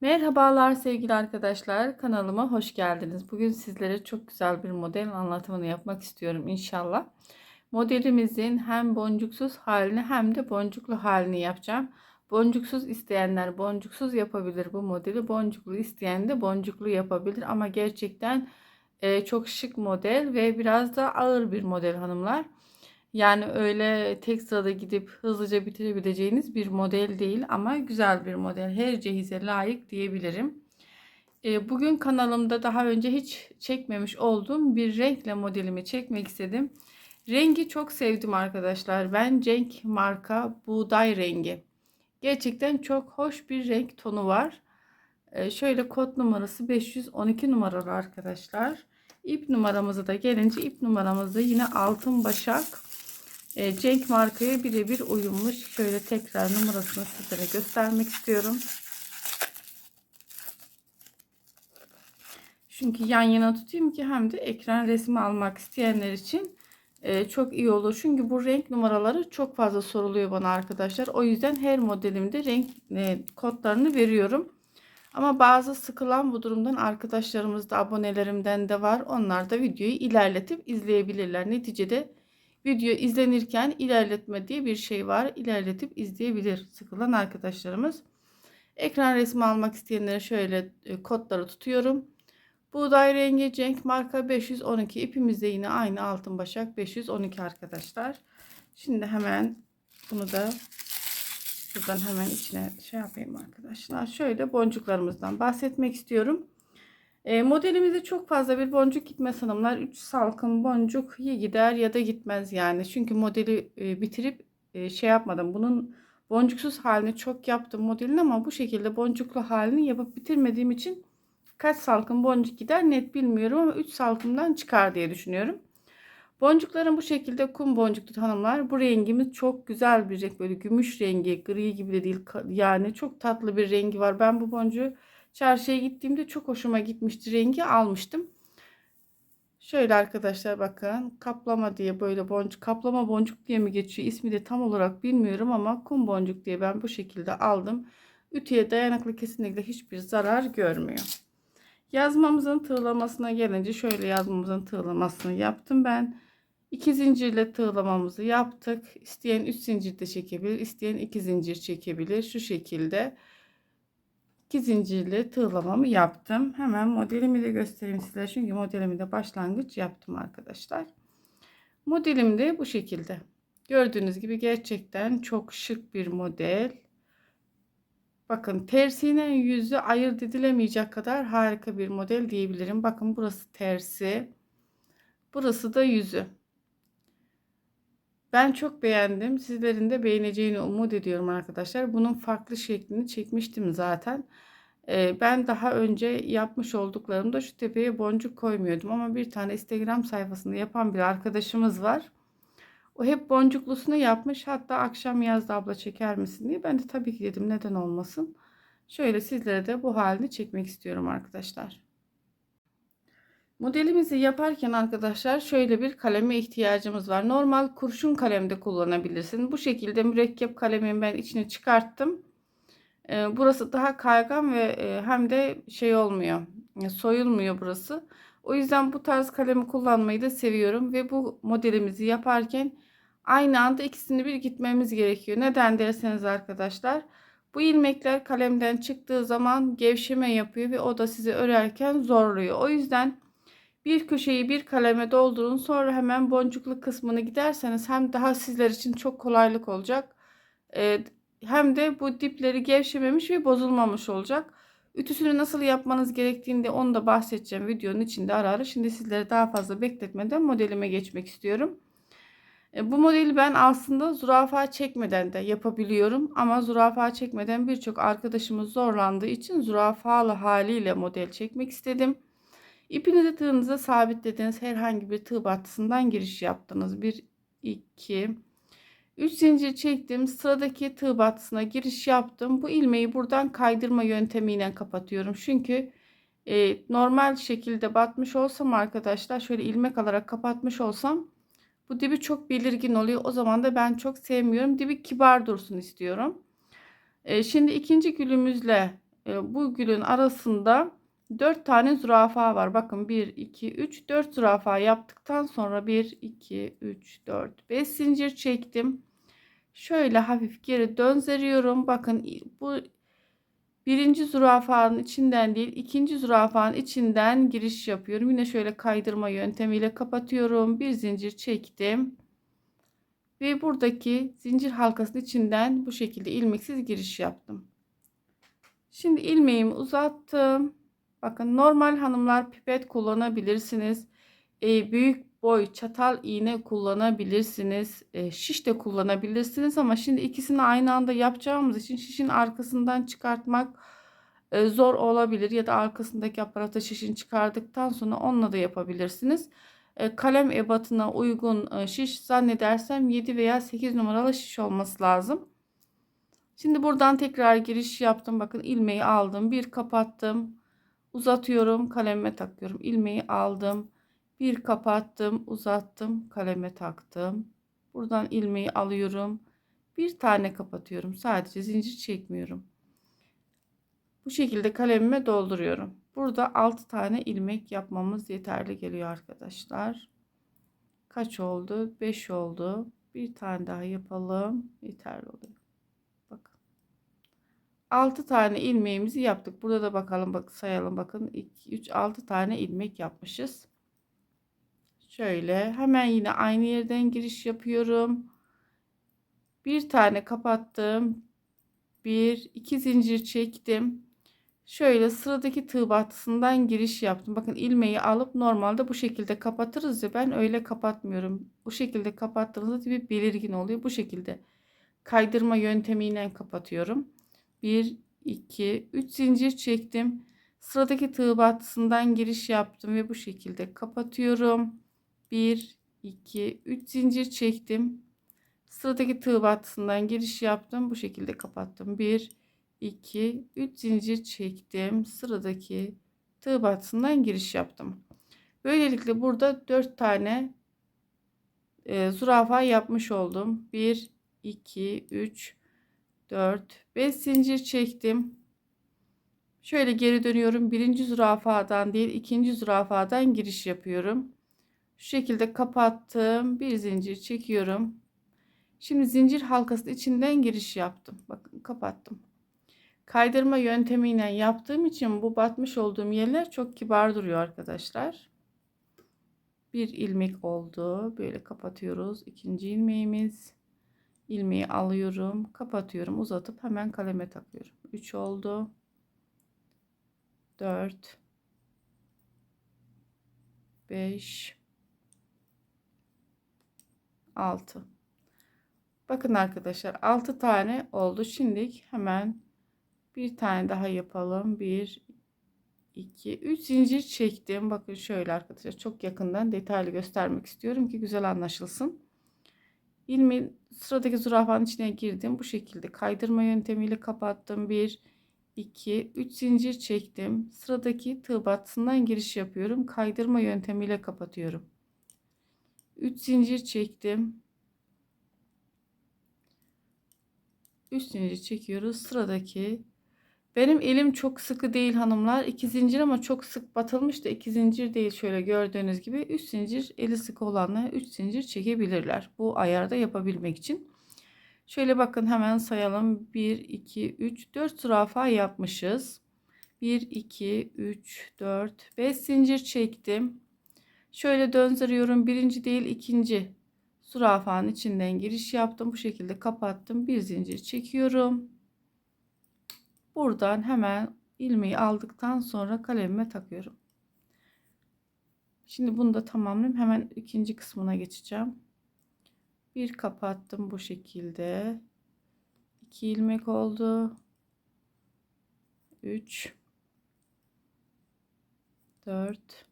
Merhabalar sevgili arkadaşlar. Kanalıma hoş geldiniz. Bugün sizlere çok güzel bir model anlatımını yapmak istiyorum inşallah. Modelimizin hem boncuksuz halini hem de boncuklu halini yapacağım. Boncuksuz isteyenler boncuksuz yapabilir bu modeli. Boncuklu isteyen de boncuklu yapabilir ama gerçekten e, çok şık model ve biraz da ağır bir model hanımlar. Yani öyle tek sırada gidip hızlıca bitirebileceğiniz bir model değil ama güzel bir model. Her cehize layık diyebilirim. E, bugün kanalımda daha önce hiç çekmemiş olduğum bir renkle modelimi çekmek istedim. Rengi çok sevdim arkadaşlar. Ben Cenk marka buğday rengi. Gerçekten çok hoş bir renk tonu var. E, şöyle kod numarası 512 numaralı arkadaşlar. İp numaramızı da gelince ip numaramızı yine altın başak e, Cenk markaya birebir uyumlu. Şöyle tekrar numarasını sizlere göstermek istiyorum. Çünkü yan yana tutayım ki hem de ekran resmi almak isteyenler için e, çok iyi olur. Çünkü bu renk numaraları çok fazla soruluyor bana arkadaşlar. O yüzden her modelimde renk e, kodlarını veriyorum. Ama bazı sıkılan bu durumdan arkadaşlarımız da abonelerimden de var. Onlar da videoyu ilerletip izleyebilirler. Neticede video izlenirken ilerletme diye bir şey var. İlerletip izleyebilir sıkılan arkadaşlarımız. Ekran resmi almak isteyenlere şöyle e, kodları tutuyorum. Buğday rengi Cenk marka 512 ipimiz de yine aynı altın başak 512 arkadaşlar. Şimdi hemen bunu da şuradan hemen içine şey yapayım arkadaşlar. Şöyle boncuklarımızdan bahsetmek istiyorum. E, modelimizde çok fazla bir boncuk gitmez hanımlar. 3 salkım boncuk ya gider ya da gitmez yani. Çünkü modeli e, bitirip e, şey yapmadım. Bunun boncuksuz halini çok yaptım modelin ama bu şekilde boncuklu halini yapıp bitirmediğim için kaç salkım boncuk gider net bilmiyorum ama 3 salkımdan çıkar diye düşünüyorum. Boncukların bu şekilde kum boncuklu hanımlar. Bu rengimiz çok güzel bir renk. Böyle gümüş rengi, gri gibi de değil. Yani çok tatlı bir rengi var. Ben bu boncuğu Çarşıya gittiğimde çok hoşuma gitmişti. Rengi almıştım. Şöyle arkadaşlar bakın kaplama diye böyle boncuk kaplama boncuk diye mi geçiyor ismi de tam olarak bilmiyorum ama kum boncuk diye ben bu şekilde aldım. Ütüye dayanıklı kesinlikle hiçbir zarar görmüyor. Yazmamızın tığlamasına gelince şöyle yazmamızın tığlamasını yaptım ben. İki zincirle tığlamamızı yaptık. İsteyen 3 zincir de çekebilir, isteyen 2 zincir çekebilir. Şu şekilde 2 zincirli tığlamamı yaptım. Hemen modelimi de göstereyim size. Çünkü modelimi de başlangıç yaptım arkadaşlar. Modelim de bu şekilde. Gördüğünüz gibi gerçekten çok şık bir model. Bakın tersine yüzü ayırt edilemeyecek kadar harika bir model diyebilirim. Bakın burası tersi. Burası da yüzü. Ben çok beğendim. Sizlerin de beğeneceğini umut ediyorum arkadaşlar. Bunun farklı şeklini çekmiştim zaten. Ee, ben daha önce yapmış olduklarımda şu tepeye boncuk koymuyordum. Ama bir tane Instagram sayfasında yapan bir arkadaşımız var. O hep boncuklusunu yapmış. Hatta akşam yazdı abla çeker misin diye. Ben de tabii ki dedim neden olmasın. Şöyle sizlere de bu halini çekmek istiyorum arkadaşlar. Modelimizi yaparken arkadaşlar şöyle bir kaleme ihtiyacımız var. Normal kurşun kalemde kullanabilirsin. Bu şekilde mürekkep kalemin ben içini çıkarttım. Ee, burası daha kaygan ve e, hem de şey olmuyor. Soyulmuyor burası. O yüzden bu tarz kalemi kullanmayı da seviyorum. Ve bu modelimizi yaparken aynı anda ikisini bir gitmemiz gerekiyor. Neden derseniz arkadaşlar. Bu ilmekler kalemden çıktığı zaman gevşeme yapıyor ve o da sizi örerken zorluyor. O yüzden bir köşeyi bir kaleme doldurun. Sonra hemen boncuklu kısmını giderseniz hem daha sizler için çok kolaylık olacak. Ee, hem de bu dipleri gevşememiş ve bozulmamış olacak. Ütüsünü nasıl yapmanız gerektiğini de onu da bahsedeceğim videonun içinde ara ara. Şimdi sizlere daha fazla bekletmeden modelime geçmek istiyorum. E, bu modeli ben aslında zürafa çekmeden de yapabiliyorum. Ama zürafa çekmeden birçok arkadaşımız zorlandığı için zürafalı haliyle model çekmek istedim. İpinizi tığınıza sabitlediniz. Herhangi bir tığ battısından giriş yaptınız. 1, 2, 3 zincir çektim. Sıradaki tığ battısına giriş yaptım. Bu ilmeği buradan kaydırma yöntemiyle kapatıyorum. Çünkü e, normal şekilde batmış olsam arkadaşlar şöyle ilmek alarak kapatmış olsam bu dibi çok belirgin oluyor. O zaman da ben çok sevmiyorum. Dibi kibar dursun istiyorum. E, şimdi ikinci gülümüzle e, bu gülün arasında 4 tane zürafa var. Bakın 1, 2, 3, 4 zürafa yaptıktan sonra 1, 2, 3, 4, 5 zincir çektim. Şöyle hafif geri döndürüyorum. Bakın bu birinci zürafanın içinden değil ikinci zürafanın içinden giriş yapıyorum. Yine şöyle kaydırma yöntemiyle kapatıyorum. Bir zincir çektim. Ve buradaki zincir halkasının içinden bu şekilde ilmeksiz giriş yaptım. Şimdi ilmeğimi uzattım. Bakın normal hanımlar pipet kullanabilirsiniz. E, büyük boy çatal iğne kullanabilirsiniz. E, şiş de kullanabilirsiniz ama şimdi ikisini aynı anda yapacağımız için şişin arkasından çıkartmak e, zor olabilir ya da arkasındaki aparata şişin çıkardıktan sonra onunla da yapabilirsiniz. E, kalem ebatına uygun e, şiş zannedersem 7 veya 8 numaralı şiş olması lazım. Şimdi buradan tekrar giriş yaptım. Bakın ilmeği aldım. Bir kapattım. Uzatıyorum. Kaleme takıyorum. ilmeği aldım. Bir kapattım. Uzattım. Kaleme taktım. Buradan ilmeği alıyorum. Bir tane kapatıyorum. Sadece zincir çekmiyorum. Bu şekilde kalemime dolduruyorum. Burada 6 tane ilmek yapmamız yeterli geliyor arkadaşlar. Kaç oldu? 5 oldu. Bir tane daha yapalım. Yeterli oluyor. 6 tane ilmeğimizi yaptık. Burada da bakalım bak sayalım bakın 2 3 6 tane ilmek yapmışız. Şöyle hemen yine aynı yerden giriş yapıyorum. Bir tane kapattım. Bir iki zincir çektim. Şöyle sıradaki tığ battısından giriş yaptım. Bakın ilmeği alıp normalde bu şekilde kapatırız ya ben öyle kapatmıyorum. Bu şekilde kapattığınızda bir belirgin oluyor. Bu şekilde kaydırma yöntemiyle kapatıyorum. 1 2 3 zincir çektim. Sıradaki tığ battısından giriş yaptım ve bu şekilde kapatıyorum. 1 2 3 zincir çektim. Sıradaki tığ battısından giriş yaptım. Bu şekilde kapattım. 1 2 3 zincir çektim. Sıradaki tığ battısından giriş yaptım. Böylelikle burada 4 tane e, zürafa yapmış oldum. 1 2 3 4 5 zincir çektim. Şöyle geri dönüyorum. Birinci zürafadan değil ikinci zürafadan giriş yapıyorum. Şu şekilde kapattım. Bir zincir çekiyorum. Şimdi zincir halkasının içinden giriş yaptım. Bakın kapattım. Kaydırma yöntemiyle yaptığım için bu batmış olduğum yerler çok kibar duruyor arkadaşlar. Bir ilmek oldu. Böyle kapatıyoruz. İkinci ilmeğimiz ilmeği alıyorum kapatıyorum uzatıp hemen kaleme takıyorum. 3 oldu. 4 5 6 bakın arkadaşlar 6 tane oldu. Şimdi hemen bir tane daha yapalım. 1 2 3 zincir çektim. Bakın şöyle arkadaşlar çok yakından detaylı göstermek istiyorum ki güzel anlaşılsın ilmi sıradaki zürafanın içine girdim. Bu şekilde kaydırma yöntemiyle kapattım. 1, 2, 3 zincir çektim. Sıradaki tığ battısından giriş yapıyorum. Kaydırma yöntemiyle kapatıyorum. 3 zincir çektim. 3 zincir çekiyoruz. Sıradaki benim elim çok sıkı değil hanımlar. 2 zincir ama çok sık batılmış da 2 zincir değil. Şöyle gördüğünüz gibi 3 zincir eli sıkı olanlar 3 zincir çekebilirler. Bu ayarda yapabilmek için. Şöyle bakın hemen sayalım. 1, 2, 3, 4 zürafa yapmışız. 1, 2, 3, 4, 5 zincir çektim. Şöyle döndürüyorum. Birinci değil ikinci zürafanın içinden giriş yaptım. Bu şekilde kapattım. Bir zincir çekiyorum. Buradan hemen ilmeği aldıktan sonra kalemime takıyorum. Şimdi bunu da tamamlayayım. Hemen ikinci kısmına geçeceğim. Bir kapattım bu şekilde. 2 ilmek oldu. 3 4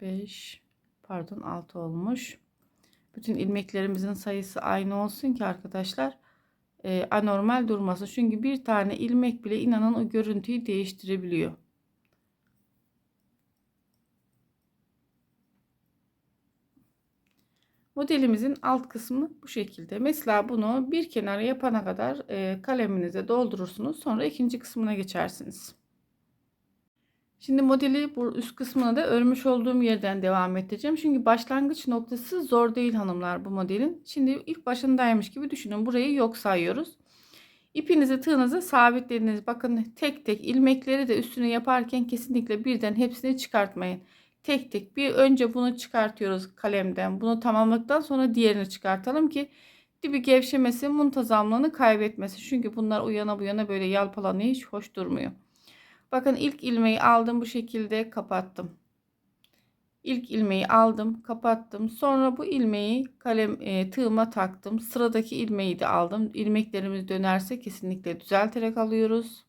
5 pardon 6 olmuş. Bütün ilmeklerimizin sayısı aynı olsun ki arkadaşlar e, anormal durması. Çünkü bir tane ilmek bile inanın o görüntüyü değiştirebiliyor. Modelimizin alt kısmı bu şekilde. Mesela bunu bir kenara yapana kadar e, kaleminize doldurursunuz. Sonra ikinci kısmına geçersiniz. Şimdi modeli bu üst kısmına da örmüş olduğum yerden devam edeceğim. Çünkü başlangıç noktası zor değil hanımlar bu modelin. Şimdi ilk başındaymış gibi düşünün. Burayı yok sayıyoruz. İpinizi tığınızı sabitlediniz. Bakın tek tek ilmekleri de üstüne yaparken kesinlikle birden hepsini çıkartmayın. Tek tek bir önce bunu çıkartıyoruz kalemden. Bunu tamamladıktan sonra diğerini çıkartalım ki dibi gevşemesin, muntazamlığını kaybetmesin. Çünkü bunlar uyana bu yana böyle yalpalanıyor. Hiç hoş durmuyor. Bakın ilk ilmeği aldım bu şekilde kapattım. İlk ilmeği aldım, kapattım. Sonra bu ilmeği kalem e, tığıma taktım. Sıradaki ilmeği de aldım. İlmeklerimiz dönerse kesinlikle düzelterek alıyoruz.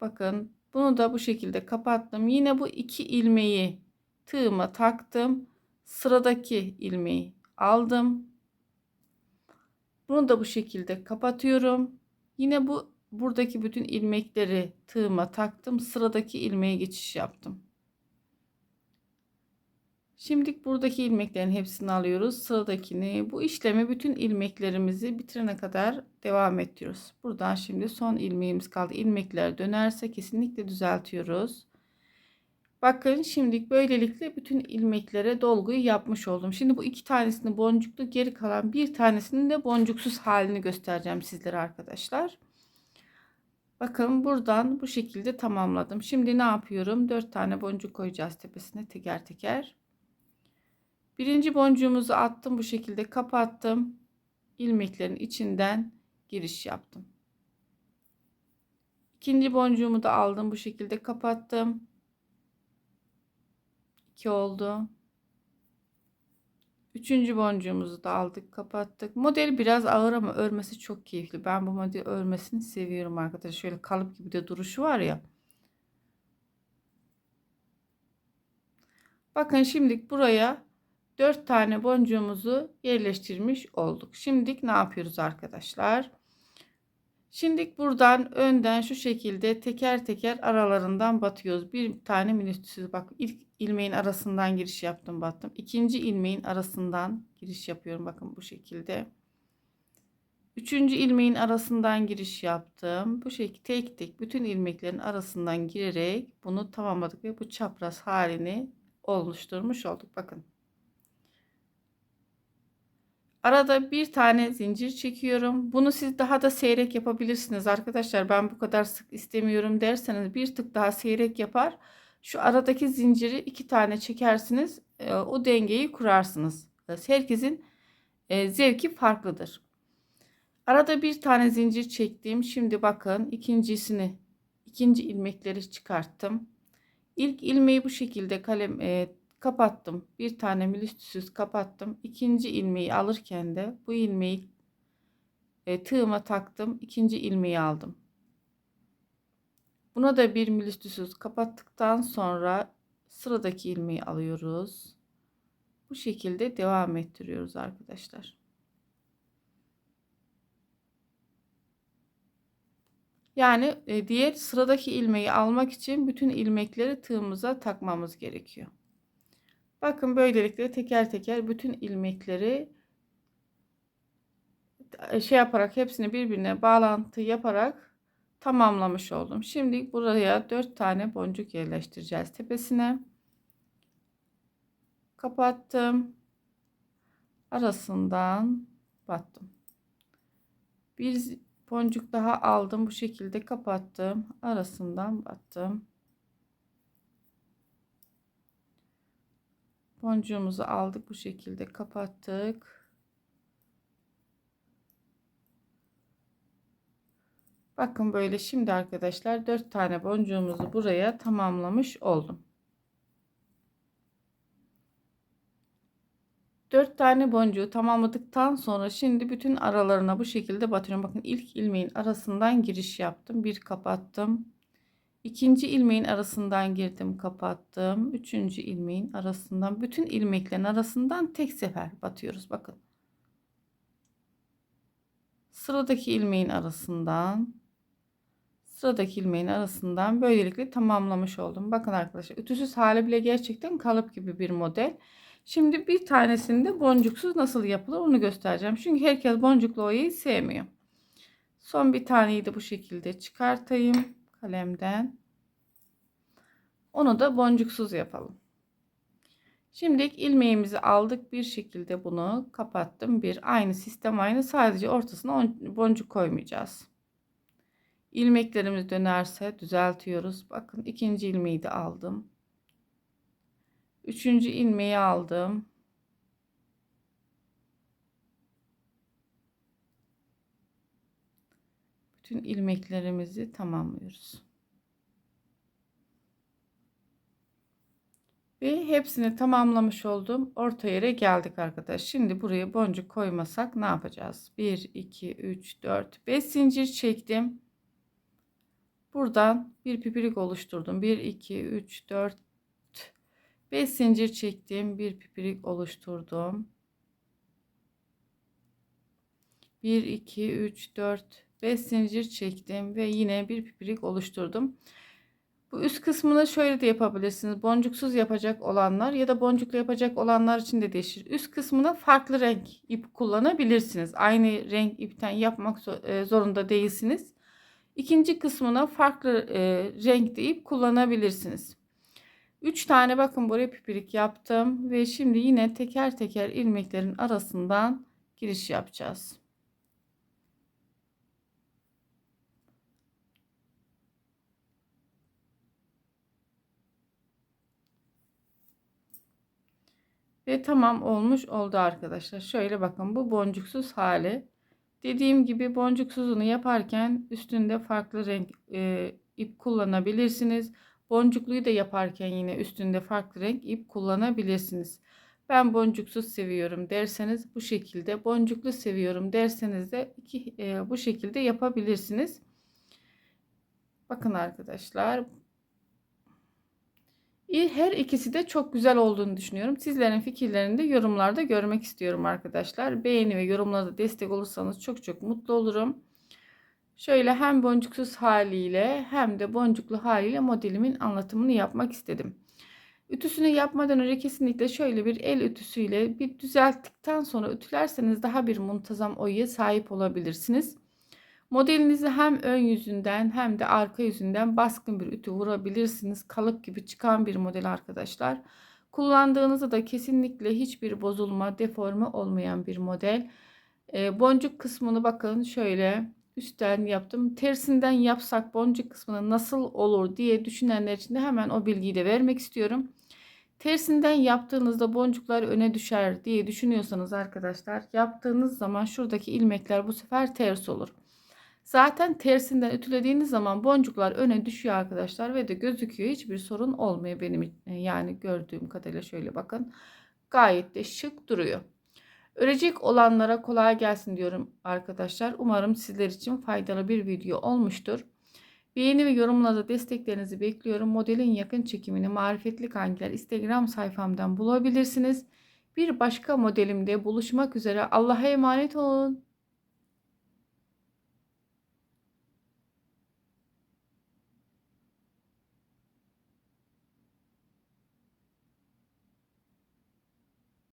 Bakın bunu da bu şekilde kapattım. Yine bu iki ilmeği tığıma taktım. Sıradaki ilmeği aldım. Bunu da bu şekilde kapatıyorum. Yine bu buradaki bütün ilmekleri tığıma taktım. Sıradaki ilmeğe geçiş yaptım. Şimdi buradaki ilmeklerin hepsini alıyoruz. Sıradakini bu işlemi bütün ilmeklerimizi bitirene kadar devam ettiriyoruz. Buradan şimdi son ilmeğimiz kaldı. İlmekler dönerse kesinlikle düzeltiyoruz. Bakın şimdi böylelikle bütün ilmeklere dolguyu yapmış oldum. Şimdi bu iki tanesini boncuklu geri kalan bir tanesinin de boncuksuz halini göstereceğim sizlere arkadaşlar. Bakın buradan bu şekilde tamamladım. Şimdi ne yapıyorum? 4 tane boncuk koyacağız tepesine teker teker. Birinci boncuğumuzu attım bu şekilde kapattım. ilmeklerin içinden giriş yaptım. İkinci boncuğumu da aldım bu şekilde kapattım. 2 oldu. Üçüncü boncuğumuzu da aldık kapattık. Model biraz ağır ama örmesi çok keyifli. Ben bu modeli örmesini seviyorum arkadaşlar. Şöyle kalıp gibi de duruşu var ya. Bakın şimdi buraya 4 tane boncuğumuzu yerleştirmiş olduk. Şimdi ne yapıyoruz arkadaşlar? Şimdi buradan önden şu şekilde teker teker aralarından batıyoruz. Bir tane minüstüsüz bak ilk ilmeğin arasından giriş yaptım battım. İkinci ilmeğin arasından giriş yapıyorum bakın bu şekilde. Üçüncü ilmeğin arasından giriş yaptım. Bu şekilde tek tek bütün ilmeklerin arasından girerek bunu tamamladık ve bu çapraz halini oluşturmuş olduk. Bakın. Arada bir tane zincir çekiyorum. Bunu siz daha da seyrek yapabilirsiniz arkadaşlar. Ben bu kadar sık istemiyorum derseniz bir tık daha seyrek yapar. Şu aradaki zinciri iki tane çekersiniz. E, o dengeyi kurarsınız. Herkesin e, zevki farklıdır. Arada bir tane zincir çektim. Şimdi bakın ikincisini ikinci ilmekleri çıkarttım. İlk ilmeği bu şekilde kalem e, kapattım. Bir tane milüstüsüz kapattım. İkinci ilmeği alırken de bu ilmeği e, tığıma taktım. İkinci ilmeği aldım. Buna da bir milüstüsüz kapattıktan sonra sıradaki ilmeği alıyoruz. Bu şekilde devam ettiriyoruz arkadaşlar. Yani e, diğer sıradaki ilmeği almak için bütün ilmekleri tığımıza takmamız gerekiyor. Bakın böylelikle teker teker bütün ilmekleri e, şey yaparak hepsini birbirine bağlantı yaparak tamamlamış oldum. Şimdi buraya 4 tane boncuk yerleştireceğiz tepesine. Kapattım. Arasından battım. Bir boncuk daha aldım bu şekilde kapattım. Arasından battım. Boncuğumuzu aldık bu şekilde kapattık. Bakın böyle şimdi arkadaşlar 4 tane boncuğumuzu buraya tamamlamış oldum. 4 tane boncuğu tamamladıktan sonra şimdi bütün aralarına bu şekilde batıyorum. Bakın ilk ilmeğin arasından giriş yaptım. Bir kapattım. İkinci ilmeğin arasından girdim kapattım. Üçüncü ilmeğin arasından bütün ilmeklerin arasından tek sefer batıyoruz. Bakın. Sıradaki ilmeğin arasından sıradaki ilmeğin arasından böylelikle tamamlamış oldum. Bakın arkadaşlar ütüsüz hali bile gerçekten kalıp gibi bir model. Şimdi bir tanesinde boncuksuz nasıl yapılır onu göstereceğim. Çünkü herkes boncuklu oyayı sevmiyor. Son bir taneyi de bu şekilde çıkartayım kalemden. Onu da boncuksuz yapalım. Şimdi ilmeğimizi aldık. Bir şekilde bunu kapattım. Bir aynı sistem aynı. Sadece ortasına boncuk koymayacağız. İlmeklerimiz dönerse düzeltiyoruz. Bakın ikinci ilmeği de aldım. Üçüncü ilmeği aldım. Bütün ilmeklerimizi tamamlıyoruz. Ve hepsini tamamlamış oldum. Orta yere geldik arkadaş. Şimdi buraya boncuk koymasak ne yapacağız? 1, 2, 3, 4, 5 zincir çektim. Buradan bir pipirik oluşturdum. 1, 2, 3, 4, 5 zincir çektim. Bir pipirik oluşturdum. 1, 2, 3, 4, 5 zincir çektim ve yine bir pipirik oluşturdum. Bu üst kısmını şöyle de yapabilirsiniz. Boncuksuz yapacak olanlar ya da boncuklu yapacak olanlar için de değişir. Üst kısmına farklı renk ip kullanabilirsiniz. Aynı renk ipten yapmak e, zorunda değilsiniz. İkinci kısmına farklı e, renkte ip kullanabilirsiniz. 3 tane bakın buraya pipirik yaptım ve şimdi yine teker teker ilmeklerin arasından giriş yapacağız. Ve tamam olmuş oldu arkadaşlar. Şöyle bakın bu boncuksuz hali. Dediğim gibi boncuksuzunu yaparken üstünde farklı renk e, ip kullanabilirsiniz. Boncukluyu da yaparken yine üstünde farklı renk ip kullanabilirsiniz. Ben boncuksuz seviyorum derseniz bu şekilde, boncuklu seviyorum derseniz de iki, e, bu şekilde yapabilirsiniz. Bakın arkadaşlar her ikisi de çok güzel olduğunu düşünüyorum. Sizlerin fikirlerini de yorumlarda görmek istiyorum arkadaşlar. Beğeni ve yorumlarda destek olursanız çok çok mutlu olurum. Şöyle hem boncuksuz haliyle hem de boncuklu haliyle modelimin anlatımını yapmak istedim. Ütüsünü yapmadan önce kesinlikle şöyle bir el ütüsüyle bir düzelttikten sonra ütülerseniz daha bir muntazam oyaya sahip olabilirsiniz. Modelinizi hem ön yüzünden hem de arka yüzünden baskın bir ütü vurabilirsiniz. Kalıp gibi çıkan bir model arkadaşlar. Kullandığınızda da kesinlikle hiçbir bozulma, deforme olmayan bir model. E, boncuk kısmını bakın şöyle üstten yaptım. Tersinden yapsak boncuk kısmını nasıl olur diye düşünenler için de hemen o bilgiyi de vermek istiyorum. Tersinden yaptığınızda boncuklar öne düşer diye düşünüyorsanız arkadaşlar yaptığınız zaman şuradaki ilmekler bu sefer ters olur. Zaten tersinden ütülediğiniz zaman boncuklar öne düşüyor arkadaşlar ve de gözüküyor. Hiçbir sorun olmuyor benim e, yani gördüğüm kadarıyla şöyle bakın. Gayet de şık duruyor. Örecek olanlara kolay gelsin diyorum arkadaşlar. Umarım sizler için faydalı bir video olmuştur. Beğeni ve yorumlarda desteklerinizi bekliyorum. Modelin yakın çekimini Marifetli Kankiler Instagram sayfamdan bulabilirsiniz. Bir başka modelimde buluşmak üzere. Allah'a emanet olun.